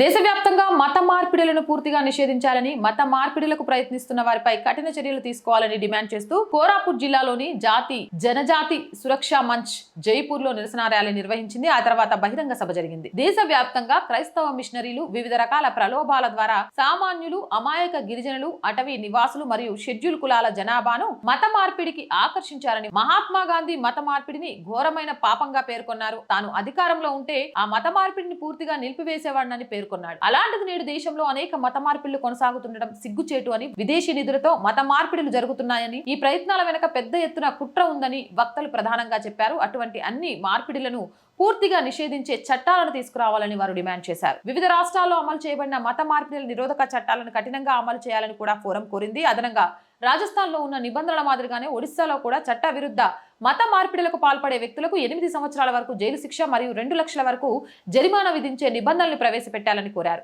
దేశవ్యాప్తంగా మత మార్పిడులను పూర్తిగా నిషేధించాలని మత మార్పిడులకు ప్రయత్నిస్తున్న వారిపై కఠిన చర్యలు తీసుకోవాలని డిమాండ్ చేస్తూ కోరాపుట్ జిల్లాలోని జాతి జనజాతి సురక్షా మంచ్ జైపూర్లో నిరసన ర్యాలీ నిర్వహించింది. ఆ తర్వాత బహిరంగ సభ జరిగింది. దేశవ్యాప్తంగా క్రైస్తవ మిషనరీలు వివిధ రకాల ప్రలోభాల ద్వారా సామాన్యులు అమాయక గిరిజనులు అటవీ నివాసులు మరియు షెడ్యూల్ కులాల జనాభాను మత మార్పిడికి ఆకర్షించారని మహాత్మా గాంధీ మత మార్పిడిని ఘోరమైన పాపంగా పేర్కొన్నారు. తాను అధికారంలో ఉంటే ఆ మత మార్పిడిని పూర్తిగా నిలిపివేసేవాడినని పేర్కొన్నాడు. అలాంటిది నేడు దేశంలో అనేక మత మార్పిళ్ళు కొనసాగుతుండడం సిగ్గుచేటు అని విదేశీ నిధులతో మత మార్పిడులు జరుగుతున్నాయని ఈ ప్రయత్నాల వెనక పెద్ద ఎత్తున కుట్ర ఉందని వక్తలు ప్రధానంగా చెప్పారు. అటువంటి అన్ని మార్పిడులను పూర్తిగా నిషేధించే చట్టాలను తీసుకురావాలని వారు డిమాండ్ చేశారు. వివిధ రాష్ట్రాల్లో అమలు చేయబడిన మత మార్పిడిల నిరోధక చట్టాలను కఠినంగా అమలు చేయాలని కూడా ఫోరం కోరింది. అదనంగా రాజస్థాన్లో ఉన్న నిబంధనల మాదిరిగానే ఒడిశాలో కూడా చట్ట విరుద్ధ మత మార్పిడులకు పాల్పడే వ్యక్తులకు ఎనిమిది సంవత్సరాల వరకు జైలు శిక్ష మరియు రెండు లక్షల వరకు జరిమానా విధించే నిబంధనలు ప్రవేశపెట్టాలని కోరారు.